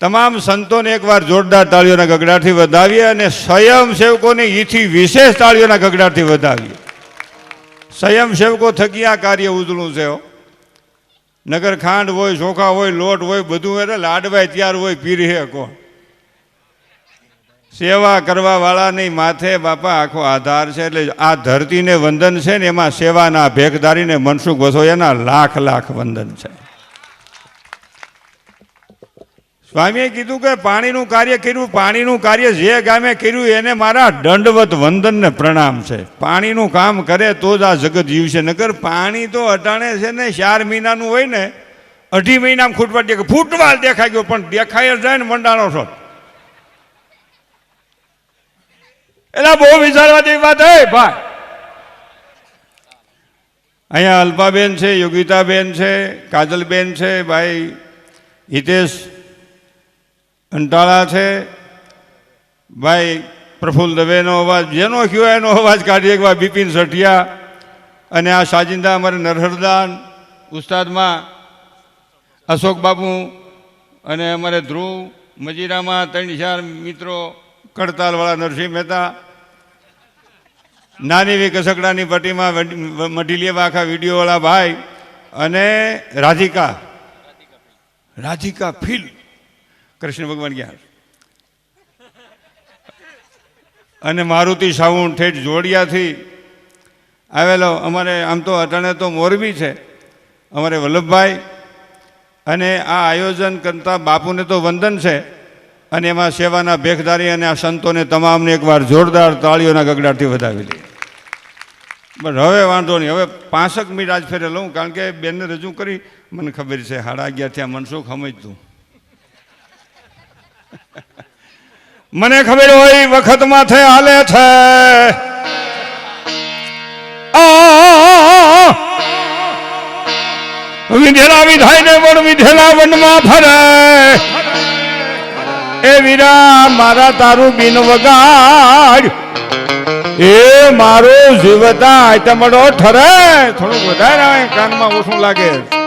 તમામ સંતોને એકવાર જોરદાર તાળીઓના ગગડાથી વધાવીએ અને સ્વયંસેવકોને ઈથી વિશેષ તાળીઓના ગગડાથી વધાવીએ. સ્વયંસેવકો થકી આ કાર્ય ઉજળું છે. નગર ખાંડ હોય, ચોખા હોય, લોટ હોય, બધું એટલે લાડવાય ત્યાર હોય, પીર હે કોણ? સેવા કરવા વાળાની માથે બાપા આખો આધાર છે, એટલે આ ધરતીને વંદન છે ને, એમાં સેવાના ભેખધારીને મનસુખ વસોયાના લાખ લાખ વંદન છે. સ્વામીએ કીધું કે પાણીનું કાર્ય કર્યું, પાણીનું કાર્ય જે ગામે કર્યું એને મારા દંડવત વંદનને પ્રણામ છે. પાણીનું કામ કરે તો જ આ જગત જીવશે. નગર પાણી તો અટાણે છે ને, ચાર મહિનાનું હોય ને, અઢી મહિનામાં ખૂટવા દે ફૂટવા દેખાઈ ગયો, પણ દેખાય જ જાય ને મંડાણો છો. એટલે બહુ વિચારવા વાત હે, ભાઈ. અહીંયા અલ્પાબેન છે, યોગિતાબેન છે, કાજલબેન છે, ભાઈ હિતેશ અંટાળા છે. ભાઈ, પ્રફુલ્લ દવેનો અવાજ, જેનો કયો એનો અવાજ કાઢીએ ભાઈ બિપિન સઠિયા અને આ સાજિંદા અમારે નરહરદાન, ઉસ્તાદમાં અશોક બાપુ અને અમારે ધ્રુવ, મજીરામાં ત્રણ ચાર મિત્રો કડતાલવાળા નરસિંહ મહેતા, નાની એવી કસકડાની પટ્ટીમાં મઢીલીએ આખા વિડીયોવાળા ભાઈ અને રાધિકા. રાધિકા ફીલ કૃષ્ણ ભગવાન ગયા. અને મારુતિ સાઉન્ડ ઠેઠ જોડિયાથી આવેલો, અમારે આમ તો અટાણે તો મોરબી છે. અમારે વલ્લભભાઈ અને આ આયોજન કરતા બાપુને તો વંદન છે. અને એમાં સેવાના ભેખધારી અને આ સંતોને તમામને એકવાર જોરદાર તાળીઓના ગગડાટથી વધાવી લઈએ બસ હવે વાંધો નહીં. હવે પાંસઠ મિનિટ આજ ફેરે લઉં, કારણ કે બેનને રજૂ કરી. મને ખબર છે સાડા અગિયાર થયા મનસુખ સમજતું. મને ખબર હોય વખત માથે હાલે છે. વિધેલા વિધાય ને પણ વિધેલા વનમાં ફરે. એ વીરા, મારા તારું બિન વગાડ. એ મારો જીવતા આઈટમડો ઠરે. થોડુંક વધારે કાનમાં ઓછું લાગે.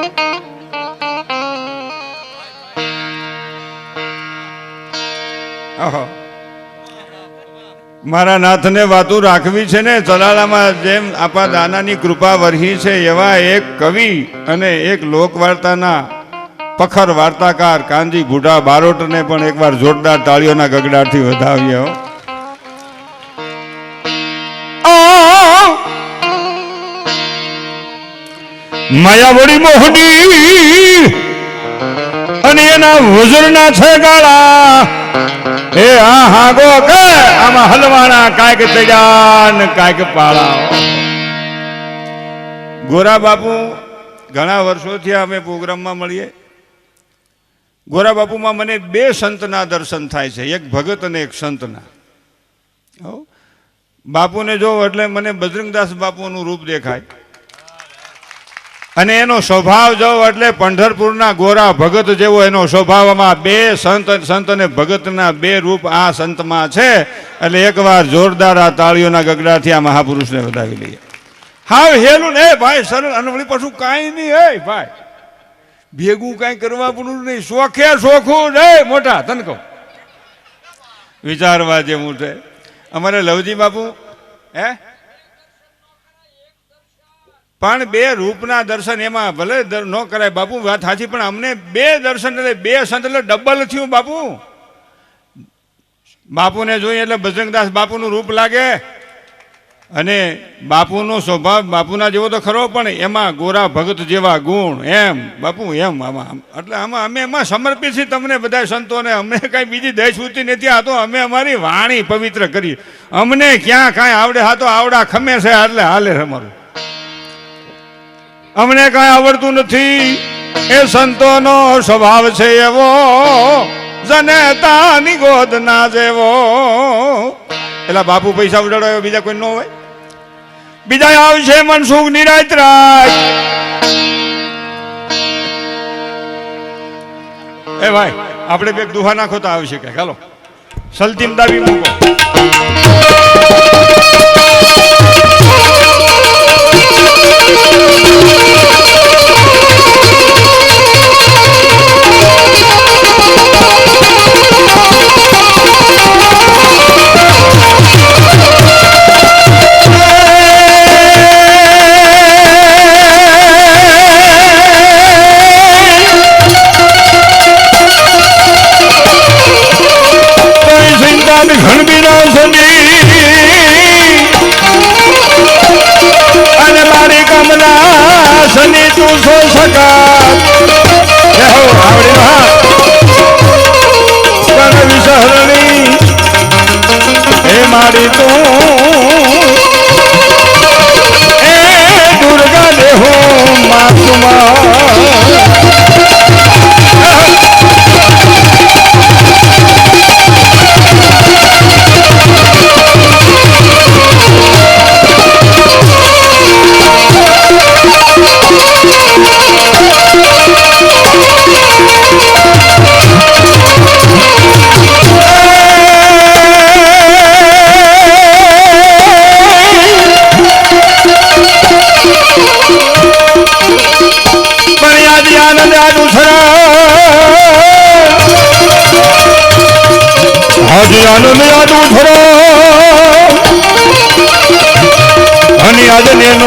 મારા નાથને વાતો રાખવી છે ને ચલાલામાં જેમ આપા દાનાની કૃપા વરહી છે, એવા એક કવિ અને એક લોકવાર્તાના પખર વાર્તાકાર કાનજી બુઢા બારોટને પણ એકવાર જોરદાર તાળીઓના ગગડાટથી વધાવીએ માયાવડી મોહની અને એના હુજરના છે ગાળા. હા હા હાગો કે? આમાં હલવાણા કાંઈક ચડ્યા ને કાંઈક પાળા ગોરા બાપુ, ઘણા વર્ષોથી અમે પ્રોગ્રામમાં મળીએ. ગોરા બાપુમાં મને બે સંતના દર્શન થાય છે, એક ભગત અને એક સંતના. બાપુને જોઉં એટલે મને બજરંગદાસ બાપુનું રૂપ દેખાય. અને એનો સ્વભાવ જોઉં એટલે પંઢરપુરના ગોરા ભગત જેવો એનો સ્વભાવમાં બે સંત સંત અને ભગતના બે રૂપ આ સંતમાં છે. એટલે એકવાર જોરદાર આ તાળીઓના ગગડાથી આ મહાપુરુષને વધાવી લઈએ. હાવ હેલું ને ભાઈ, સરળ અનવળી પાછું કાંઈ નહીં હે ભાઈ. ભેગું કાંઈ કરવા પણ નહીં. શોખે શોખું રે મોટા, તને કહું. વિચારવા જેવું છે. અમારે લવજી બાપુ, હે? પણ બે રૂપના દર્શન એમાં ભલે ન કરાય, બાપુ, વાત સાચી, પણ અમને બે દર્શન એટલે બે સંત એટલે ડબલ થયું, બાપુ. બાપુને જોઈએ એટલે બજરંગદાસ બાપુનું રૂપ લાગે. અને બાપુનો સ્વભાવ બાપુના જેવો તો ખરો, પણ એમાં ગોરા ભગત જેવા ગુણ, એમ. બાપુ, એમ, આમાં એટલે આમાં અમે એમાં સમર્પિત છીએ તમને બધા સંતોને. અમને કાંઈ બીજી દેશવૃત્તિ નથી, આ તો અમે અમારી વાણી પવિત્ર કરી. અમને ક્યાં કાંઈ આવડે, હા તો આવડા ખમે છે, એટલે હાલે અમારું. અમને કાંઈ આવડતું નથી. એ સંતોનો સ્વભાવ છે એવો, જનેતાની ગોદ ના જેવો. એટલે બાપુ પૈસા ઉડાડો બીજા કોઈ ન હોય? બીજા આવશે મનસુખ નિરાયત રાજ એ ભાઈ, આપણે બે દુહા નાખો તો આવશે કે ચાલો સલતીમ દાબી મૂકો.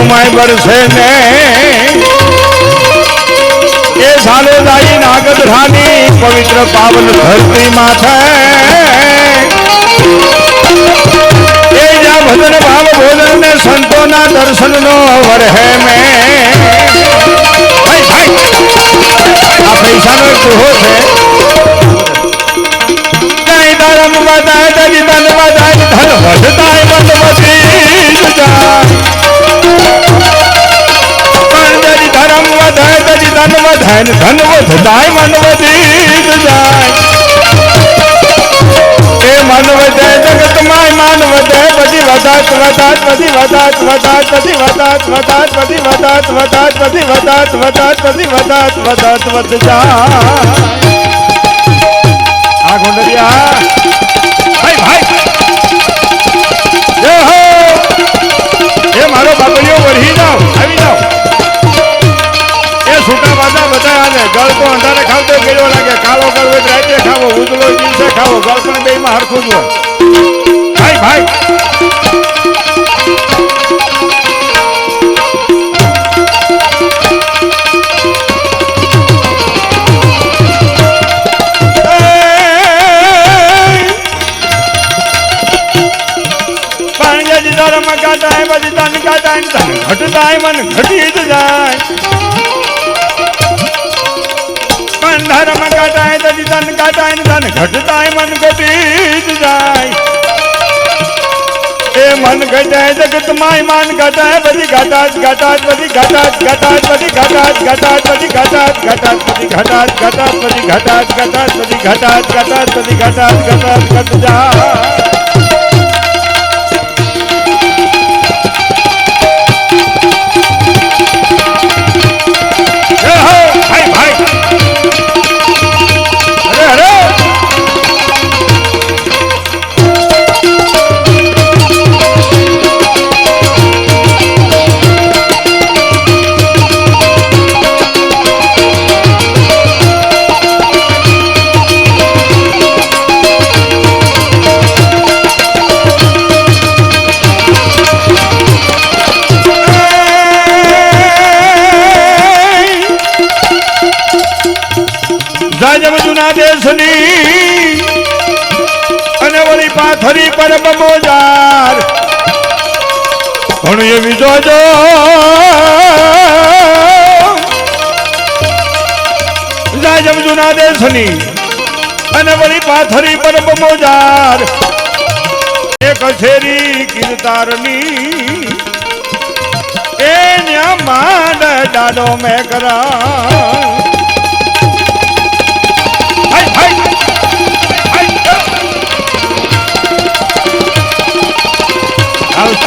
मैं बरसे ने ये साले दाई नागद रानी, पवित्र पावन धरती माथे ये जा भजन भाव भोजन ने संतो ना दर्शन नो वर है मैं। આ પૈસાનો એક ડોહો છે કઈ તારા મુકાતા હતા ધન ધન વધતાય મન વધી જાય. એ મન વધે જગત માય મન વધે બધી વધાત વધાત બધી વધાત વધાત બધી વધાત વધાત બધી વધાત વધાત બધી વધાત વધાત બધી વધાત વધાત વધ જાય. આ ગોંડલિયા. ભાઈ ભાઈ. જય હો. એ મારો બાપલિયો વરહી જાઓ, આવી જાઓ. ને ગળપો અંધારે ખાવતો ગળ્યો લાગે. કાળો ગળવો રાત્રે ખાવો. ઉદલો દિવસે ખાવો. ગળપણ બે માં હરખું જ હોય. ભાઈ ભાઈ. ઘટતા મન ઘટતા મન ઘટ કાટાય ને તન ઘટતાય, મન ઘટી જ જાય. એ મન ઘટાય જગત માય માન ઘટાય બધી ઘટાત ઘટાત, બધી ઘટાત ઘટાત, બધી ઘટાત ઘટાત, બધી ઘટાત ઘટાત, બધી ઘટાત ઘટાત, બધી ઘટાત ઘટાત, બધી ઘટાત ઘટાત, બધી ઘટાત ઘટાત, ઘટ જય બમોજાર પણ એવી જોજો જાજમ જુના દેશની. અને વળી પાથરી પર બબોજાર એ કછેરી કીર્તારની. એ ન્યા માંડ દાડો મેં કરા.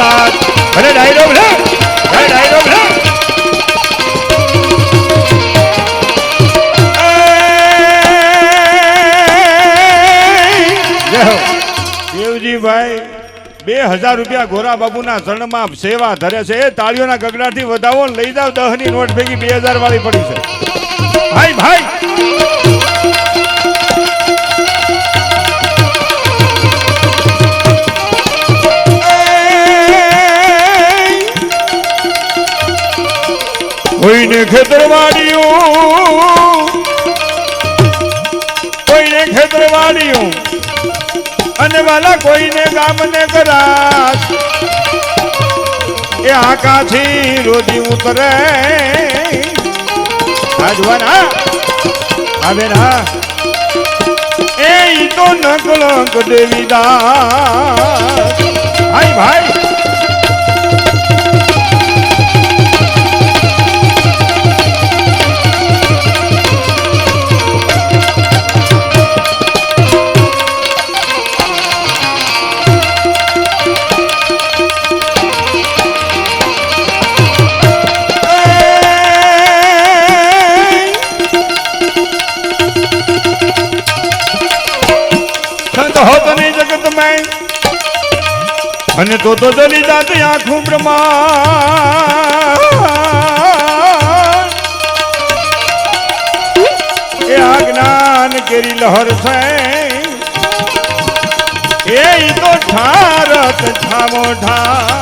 આવતા અરે ડાયરો બે હજાર રૂપિયા ગોરા બાબુના ચરણમાં સેવા ધરે છે એ તાળીઓના ગગડાથી વધાવો લઈ જાવ દહની નોટ ભેગી બે હજાર વાળી પડી છે ભાઈ ભાઈ કોઈને ખેતરવાડીયું કોઈને ખેતરવાડીયું અને વાલા કોઈને ગામને કરાશ એ આકાથી રોજી ઉતરે. આ જુવાન હા આ હા એ તો નકલંક દેવીદાસ તો તો જલી જાત આખું બ્રહ્મા એ આ જ્ઞાન કેરી લહર છે એ તો ઠારત ઠામો ઠા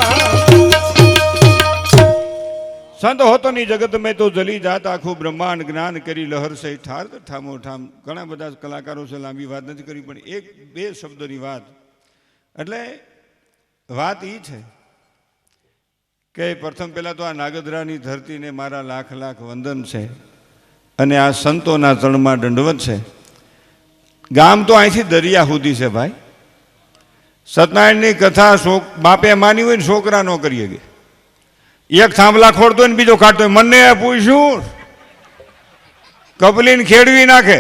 સંત હોતો ની જગત મેં તો જલી જાત આખું બ્રહ્માંડ જ્ઞાન કરી લહર છે ઠાર ઠામો ઠામ. ઘણા બધા કલાકારો છે લાંબી વાત નથી કરી, પણ એક બે શબ્દોની વાત. એટલે વાત એ છે કે પ્રથમ પહેલાં તો આ નાગદરાની ધરતીને મારા લાખ લાખ વંદન છે અને આ સંતોના તળમાં દંડવત છે. ગામ તો અહીંથી દરિયા સુધી છે ભાઈ. સત્યનારાયણની કથા શોક બાપે માની હોય ને છોકરા ન કરીએ કે. એક થાંભલા ખોડતો હોય ને બીજો કાઢતો હોય. મને પૂછ્યું, કપલીને ખેડવી નાખે.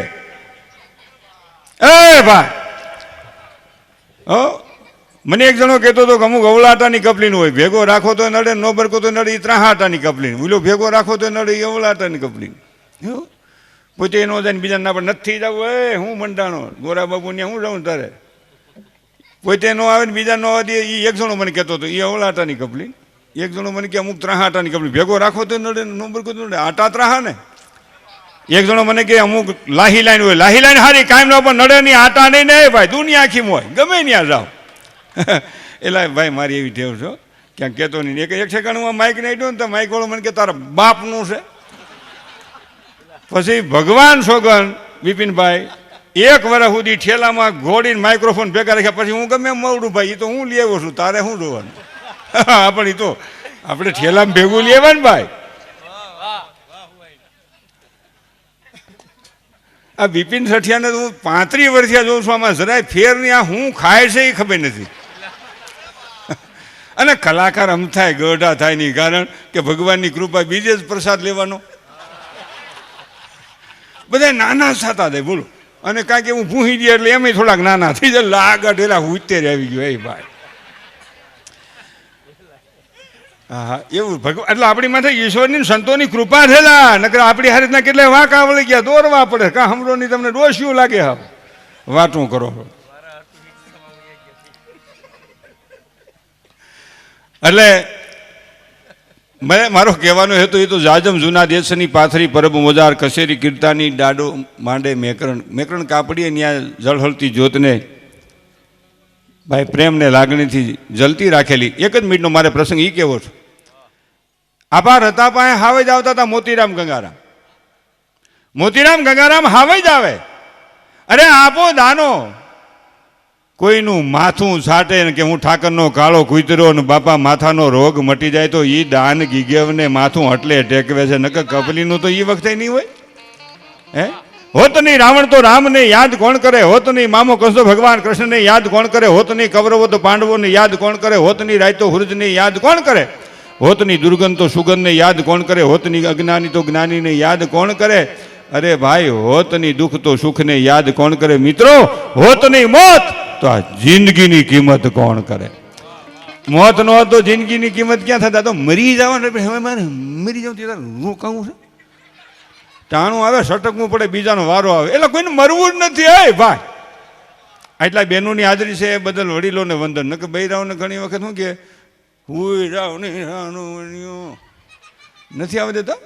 એ ભાઈ મને એક જણો કહેતો હતો કે અમુક અવલાટાની કપલીનું હોય. ભેગો રાખો તો નડે, નો બરકો તો નડે એ ત્રાહાટાની કપલીન. બોલો ભેગો રાખો તો નડે એ અવલાટાની કપલીન? પોતે એનો જાય બીજા ના પણ નથી જવું. એ, હું મંડાણો? ગોરા બાબુ ને હું જાઉં તારે? પોતે નો આવે ને બીજા નો આવે એ એક જણો મને કહેતો હતો એ અવલાટાની કપલીન. એક જણો મને કે અમુક ત્રાહાટાની કપલી ભેગો રાખો તો નડે નો બરકો તો નડે. આટા ત્રાહા ને? એક જણો મને કે અમુક લાહી લાઈન હોય. લાહી લાઈન હારી કાયમ નો પણ નડે નહીં, આટા નહીં ને ભાઈ. દુનિયા આખી હોય. ગમે ત્યાં જાઓ. એટલે ભાઈ, મારી એવી ટેવ છો. ક્યાંક કહેતો નહીં. એક એક સેકન્ડમાં માઇક નહીં ને તો માઇક વાળો મને કે, તારા બાપનું છે. પછી ભગવાન સોગન બિપિનભાઈ એક વર્ષ સુધી ઠેલામાં ઘોડીને માઇક્રોફોન ભેગા રાખ્યા. પછી હું ગમે મળું ભાઈ એ તો હું લેવો છું, તારે શું જોવાનું? હા પણ એ તો, આપણે ઠેલામાં ભેગું લેવા ને, ભાઈ? આ બિપિન સઠિયાને તો હું પાંત્રીસ વર્ષથી જોઉં છું, આમાં જરાય ફેર નહીં. આ હું ખાય છે એ ખબર નથી. અને કલાકાર અમ થાય ગઢા થાય નહીં. કારણ કે ભગવાનની કૃપા બીજે જ પ્રસાદ લેવાનો. બધા નાના થતા થાય, બોલો. અને કાંઈક હું ભૂહી દે એટલે એમ થોડાક નાના થઈ જાય. લાગટ એલા ઉત્તેર આવી ગયો, એ ભાઈ. હા એવું ભગવાન, એટલે આપણી માથે ઈશ્વરની સંતોની કૃપા થયેલા નકર આપણી હારીતના કેટલાય વાંક આવડી ગયા, દોરવા પડે. કાં હમરોની તમને ડોસ્યું લાગે હા વાટું કરો એટલે મેં મારો કહેવાનો હેતુ એ તો જાજમ જૂના દેશની પાથરી પરબ મોજાર કસેરી કીર્તાની ડાડો માંડે મેકરણ. મેકરણ કાપડીએ ત્યાં જળહળતી જ્યોતને ભાઈ પ્રેમને લાગણીથી જલતી રાખેલી. એક જ મિનિટનો મારે પ્રસંગ એ કેવો છે? આપા હતા પાસે હાવે જ આવતા હતા મોતીરામ ગંગારામ. મોતીરામ ગંગારામ હાવે જ આવે. અરે આપો દાનો કોઈનું માથું છાટે ને કે હું ઠાકરનો કાળો કૂતરો ને બાપા માથાનો રોગ મટી જાય તો એ દાન ગીગેવને માથું હટલે ટેકવે છે. નકર કપલીનું તો એ વખતે નહીં હોય. હે? હોત નહીં રાવણ તો રામને યાદ કોણ કરે? હોત નહીં મામો કસો ભગવાન કૃષ્ણને યાદ કોણ કરે? હોત નહીં કૌરવો તો પાંડવોને યાદ કોણ કરે? હોત નહીં રાયતો હુરજને યાદ કોણ કરે? હોત નહીં દુર્ગંધ તો સુગંધને યાદ કોણ કરે? હોત નહીં અજ્ઞાની તો જ્ઞાનીને યાદ કોણ કરે? અરે ભાઈ, હોત નહીં દુઃખ તો સુખને યાદ કોણ કરે? મિત્રો, હોત નહીં મોત તો આ જિંદગીની કિંમત કોણ કરે? મોત ન તો જિંદગીની કિંમત ક્યાં થતા? તો મરી જવાનું હવે મારે મરી જાઉં ત્યારે હું કહું છું? ટાણું આવે, સટકવું પડે, બીજાનો વારો આવે. એટલે કોઈને મરવું જ નથી. હે ભાઈ! આટલા બહેનોની હાજરી છે, એ બદલ વડીલોને વંદન. નકર બૈરાઓને ઘણી વખત શું કે, હુઈ રાવ ને રાનું વણ્યું. નથી આવે દેતા?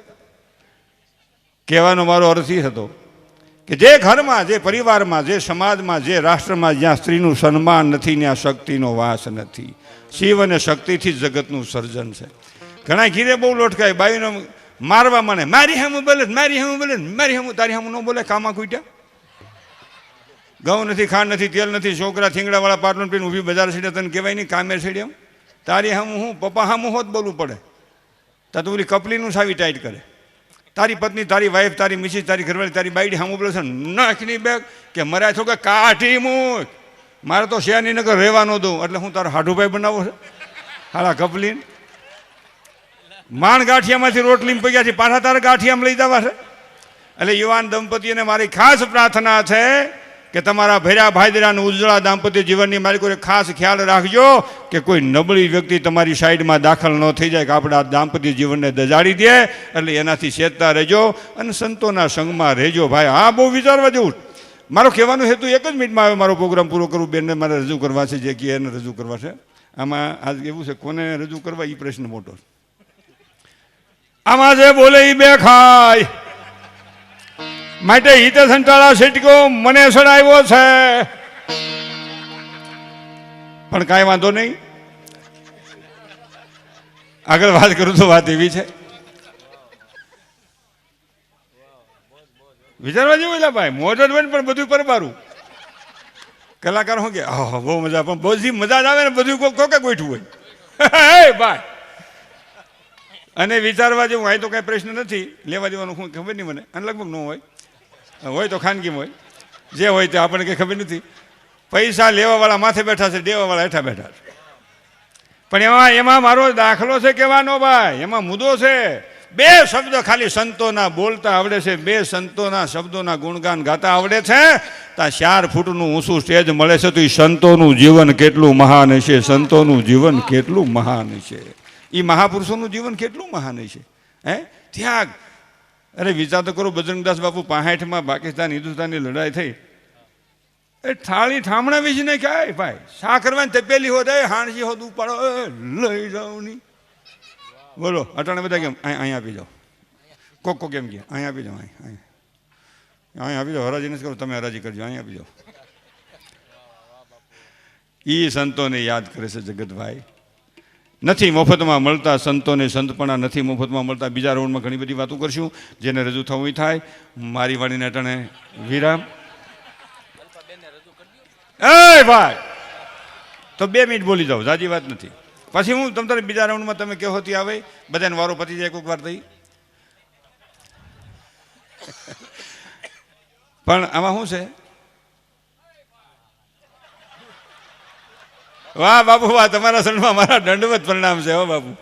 કહેવાનો મારો અર્થ એ હતો. કે જે ઘરમાં, જે પરિવારમાં, જે સમાજમાં, જે રાષ્ટ્રમાં જ્યાં સ્ત્રીનું સન્માન નથી, ત્યાં શક્તિનો વાસ નથી. શિવ અને શક્તિથી જ જગતનું સર્જન છે. ઘણા ઘીરે બહુ લોટકાય બાઈનો મારવા મને, મારી હમ બોલે મારી હેમ બોલે મારી હમ, તારી હમ ન બોલે, કામાં કૂટ્યા ઘઉં નથી, ખાંડ નથી, તેલ નથી, છોકરા થીંગડાવાળા પાટલું પીને ઊભી બજાર સીડે, તને કહેવાય નહીં, કામે સીડે એમ. તારી હમ હું, પપ્પા હમ હોત બોલવું પડે. તા તો ઓલી કપલીનું સાવી ટાઈટ કરે. તારી પત્ની, તારી વાઈફ તારી મિસિસ તારી ઘરવાળી, તારી બાઈડી સામું બોલે છે, નાખની બેગ કે મરાય છો કે કાઢી મૂક. મારે તો શિયાની નગર ન દઉં એટલે હું તારો હાડુભાઈ બનાવો છે. હાલા કપલીન માણ ગાંઠિયામાંથી રોટલી પગ્યા છે પાછા તારા ગાંઠિયામાં લઈ જવા છે. એટલે યુવાન દંપતીને મારી ખાસ પ્રાર્થના છે કે તમારા ભેરા ભાદરાનું ઉજળા દાંપત્ય જીવનની માલિકોને ખાસ ખ્યાલ રાખજો કે કોઈ નબળી વ્યક્તિ તમારી સાઈડમાં દાખલ ન થઈ જાય કે આપણા દાંપત્ય જીવનને દજાડી દે, એટલે એનાથી ચેતતા રહેજો અને સંતોના સંગમાં રહેજો. ભાઈ, હા, બહુ વિચારવા જેવું. મારો કહેવાનો હેતુ એક જ મિનિટમાં આવે, મારો પ્રોગ્રામ પૂરો કરું, બેનને મારે રજૂ કરવા છે, જે કે એને રજૂ કરવા છે. આમાં આજ એવું છે, કોને રજૂ કરવા? એ પ્રશ્ન મોટો આમાં જે બોલે એ બે ખાય. માટે હિતે સંટાળા સિટકો મને સડાવ્યો છે. પણ કાંઈ વાંધો નહીં. આગળ વાત કરું તો વાત એવી છે. વિચારવા જેવું એટલે ભાઈ જ હોય પણ બધું પરબારું. કલાકાર શું કે, આહ, બહુ મજા, પણ બધી મજા જ આવે ને બધું કોઈ કોકે ગોઠવું હોય. હે, ભાઈ. અને વિચારવા જેવું હોય તો કાંઈ પ્રશ્ન નથી. લેવા દેવાનું શું ખબર નહીં મને, અને લગભગ ન હોય. હોય તો ખાનગીમાં હોય. જે હોય તે આપણને કંઈ ખબર નથી. પૈસા લેવાવાળા માથે બેઠા છે, દેવાવાળા હેઠા બેઠા છે. પણ એમાં એમાં મારો દાખલો છે કહેવાનો ભાઈ. એમાં મુદ્દો છે. બે શબ્દ ખાલી સંતોના બોલતા આવડે છે, બે સંતોના શબ્દોના ગુણગાન ગાતા આવડે છે. ત્યાં ચાર ફૂટનું ઊંચું સ્ટેજ મળે છે, તો એ સંતોનું જીવન કેટલું મહાન છે સંતોનું જીવન કેટલું મહાન છે એ મહાપુરુષોનું જીવન કેટલું મહાન છે હે? ત્યાગ અરે વિચાર તો કરો બજરંગદાસ બાપુ પાસઠમાં પાકિસ્તાન, હિન્દુસ્તાનની લડાઈ થઈ. એ થાળી ઠામણા ને ક્યાંય ભાઈ? શા કરવાની તપેલી હોત? હાણસી હોત ઉપાડો. લઈ જાઓ ની. બોલો, અટાણે બધા કેમ? અહીં અહીં આપી જાઓ. કોક કોક કેમ કે અહીંયા આપી જાઓ અહીં અહીં અહીં આપી જાઓ, હરાજી નથી કરો, તમે હરાજી કરજો અહીંયા આપી જાઓ. એ સંતોને યાદ કરે છે જગતભાઈ. નથી મફતમાં મળતા સંતોને સંતપણા, નથી મફતમાં મળતા બીજા રાઉન્ડમાં ઘણી બધી વાતો કરશું, જેને રજૂ થવું થાય. મારી વાણીને અટણે વિરામ. એ ભાઈ! તો બે મિનિટ બોલી જાઓ જાજી વાત નથી. પછી હું તમ તારે બીજા રાઉન્ડમાં તમે કહો હતી આવે, બધાને વારો પતી જાય કોઈક વાર થઈ પણ આમાં શું છે? વાહ, બાપુ, વાહ, તમારા શરણમાં મારા દંડવત પરિણામ છે, હો, બાપુ.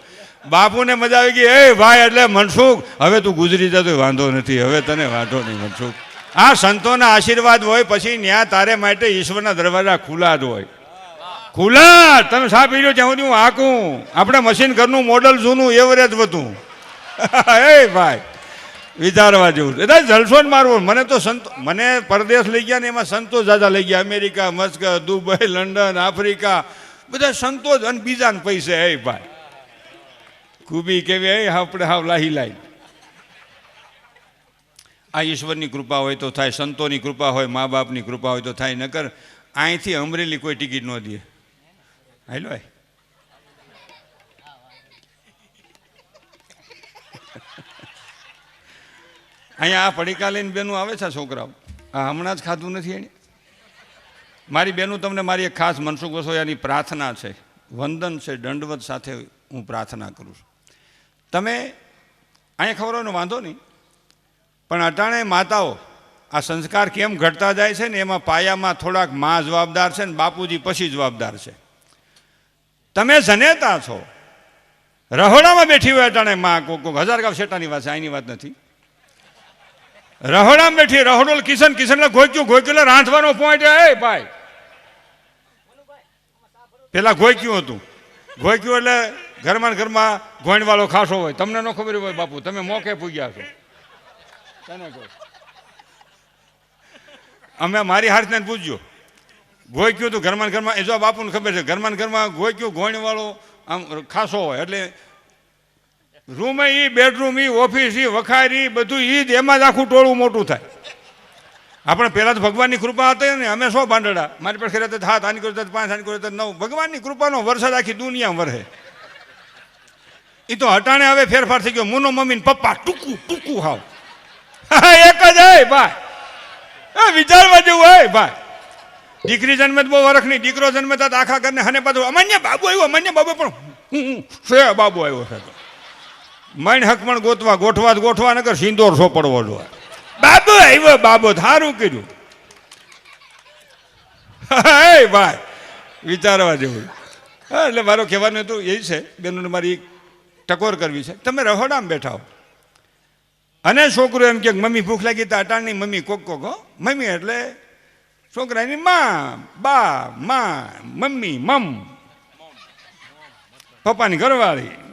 બાપુને મજા આવી ગઈ. એ ભાઈ, એટલે મનસુખ, હવે તું ગુજરી જતો વાંધો નથી. હવે તને વાંધો નહીં, મનસુખ. આ સંતોના આશીર્વાદ હોય, પછી ન્યા તારે માટે ઈશ્વરના દરવાજા ખુલ્લા જ હોય. ખુલ્લા તમે સા પી લો ત્યાં સુધી હું હાકું. આપણે મશીન ઘરનું મોડલ જૂનું, એવરેજ હતું એ ભાઈ. વિચારવા જેવું છે. એટલે જલસો મારવો મને તો સંતો મને પરદેશ લઈ ગયા ને એમાં સંતો જાજા લઈ ગયા. America, Musk, Dubai, London, Africa. બધા સંતો જ અને બીજાને પૈસે. એ ભાઈ. ખૂબી કેવી હા આપણે હાવ લાહી લાઈ આ ઈશ્વરની કૃપા હોય તો થાય, સંતોની કૃપા હોય, મા બાપની કૃપા હોય તો થાય, નકર અહીંથી અમરેલી કોઈ ટિકિટ ન દે. હાલો ભાઈ. અહીંયા આ પડીકા લઈને બેનું આવે છે છોકરાઓ. આ હમણાં જ ખાધું નથી એણે? મારી બેનું તમને મારી એક ખાસ મનસુખ વસોયાની પ્રાર્થના છે. વંદન છે, દંડવત સાથે હું પ્રાર્થના કરું છું. તમે અહીંયા ખબર વાંધો નહીં. પણ અટાણે માતાઓ, આ સંસ્કાર કેમ ઘટતા જાય છે ને, એમાં પાયામાં થોડાકમાં જવાબદાર છે ને, બાપુજી પછી જવાબદાર છે. તમે જનેતા છો. રહોડામાં બેઠી હોય અટાણે મા, કોક કોક હજાર ગાવ શેટાની વાત છે, આની વાત નથી. રહોડામાં બેઠી રહોડોલ કિશન કિશન ગોઈક્યું ગોઈક્યું રાંધવાનો પોઈન્ટ એ ભાઈ. પેલા ગોઈક્યું હતું. ગોઈક્યું એટલે ઘરમાં ઘરમાં ગોઈણવાળો ખાસો હોય. તમને ન ખબર હોય બાપુ તમે મોકે પૂગ્યા છો. તને કહું અમે મારી હાથને પૂછજો ગોઈક્યું તો ઘરમાં ઘરમાં એ જો બાપુને ખબર છે ઘરમાં ઘરમાં ગોઈક્યું ગોઈણવાળો આમ ખાસો હોય એટલે રૂમ એ બેડરૂમ એ ઓફિસ એ વખારી બધું એ જ એમાં જ આખું ટોળું મોટું થાય. આપણે પહેલાં તો ભગવાનની કૃપા હતી ને, અમે સો ભાંડડા. મારી પાસે રહેતા હાથ આની કરતા પાંચ, આની કરતા નવ. ભગવાનની કૃપાનો વરસાદ આખી દુનિયા વરહે એ તો હટાણે હવે ફેરફાર થઈ ગયો. મુનો મમ્મી પપ્પા ટૂંકું ટૂંકું હાવ. એક જ હે ભાઈ. વિચારવા જેવું હે ભાઈ. દીકરી જન્મે તો બહુ વરખ નહીં. દીકરો જન્મે તો આખા ઘરને હને પાછું અમાન્ય બાબુ આવ્યો, અમાન્ય બાબુ પણ હું, છે બાબુ આવ્યો છે. મણ હકમણ ગોતવા ગોઠવા જ ગોઠવા નગર સિંદોર સોપડવો જોઈએ બાબો આવ્યો બાબો સારું કર્યું ભાઈ વિચારવા જેવું. હા એટલે મારો કહેવાનું હતું એ છે બેનોને મારી ટકોર કરવી છે. તમે રહોડામાં બેઠા હો. અને છોકરો એમ કે મમ્મી ભૂખ લાગી તો અટાણની મમ્મી કોક કોક હો. મમ્મી એટલે છોકરાની મા બા મા મમ્મી મમ. પપ્પાની ઘરવાળી.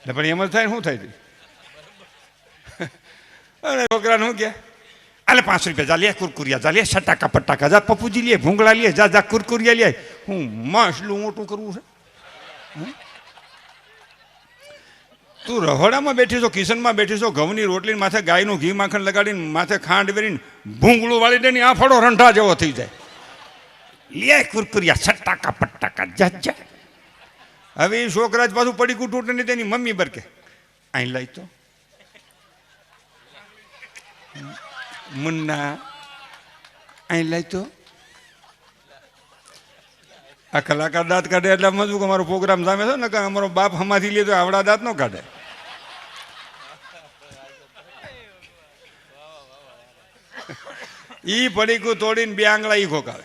એટલે પણ એમ જ થાય શું થાય અરે છોકરાને શું કે? અલે પાંચ રૂપિયા જા લે, કુરકુરિયા જા લે, સટાકા પટાકા જા, પપ્પુજી લે, ભૂંગળા લે, જા જા, કુરકુરિયા લે. હું માસલું મોટું કરવું છે? તું રહોડામાં બેઠી છો કિચનમાં બેઠી છો, ઘઉંની રોટલી માથે ગાયનું ઘી માખણ લગાડીને માથે ખાંડ વેરીને ભૂંગળું વાળી દે આ ફળો રંઠા જેવો થઈ જાય. લે કુરકુરિયા, સટાકા પટાકા, જા જા. હવે એ છોકરા જ પાછું પડીકું તૂટે નહીં, તેની મમ્મી બરકે અહીં લઈ તો. મુન્ના, અહીં લઈ તો. આ કલાકાર દાંત કાઢે એટલે સમજવું અમારો પ્રોગ્રામ સામે છે ને કે અમારો બાપ હમાથી લે તો આવડા દાંત નો કાઢે. ઈ પડીકું તોડીને બે આંગળા ઈ ખોકાવે.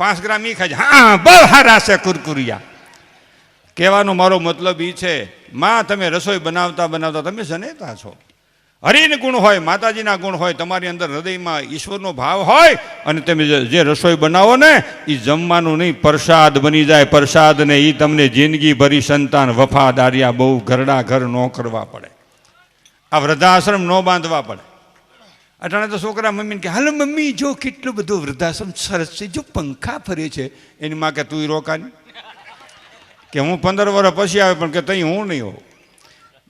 પાંચ ગ્રામ ઈ ખાય હા બહુ હારા છે કુરકુરિયા. કહેવાનો મારો મતલબ એ છે, માં, તમે રસોઈ બનાવતા બનાવતા તમે જનેતા છો. હરિન ગુણ હોય, માતાજીના ગુણ હોય, તમારી અંદર હૃદયમાં ઈશ્વરનો ભાવ હોય અને તમે જે રસોઈ બનાવો ને એ જમવાનું નહીં, પ્રસાદ બની જાય. પ્રસાદ ને એ તમને જિંદગી ભરી સંતાન, વફાદારિયા, બહુ ઘરડા ઘર ન કરવા પડે. આ વૃદ્ધાશ્રમ ન બાંધવા પડે. અટાણે તો છોકરા મમ્મીને કે હાલ મમ્મી, જો કેટલું બધું વૃદ્ધાશ્રમ સરસ છે, જો પંખા ફરે છે. એની માં કે તું રોકાની. કે હું પંદર વર્ષ પછી આવે પણ કે તઈ હું નહીં હોઉં.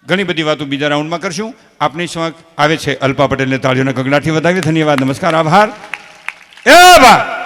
ઘણી બધી વાતો બીજા રાઉન્ડમાં કરશું. આપની સમક્ષ આવે છે અલ્પા પટેલને તાળીઓના ગગડાથી વધાવી ધન્યવાદ, નમસ્કાર, આભાર. એ બા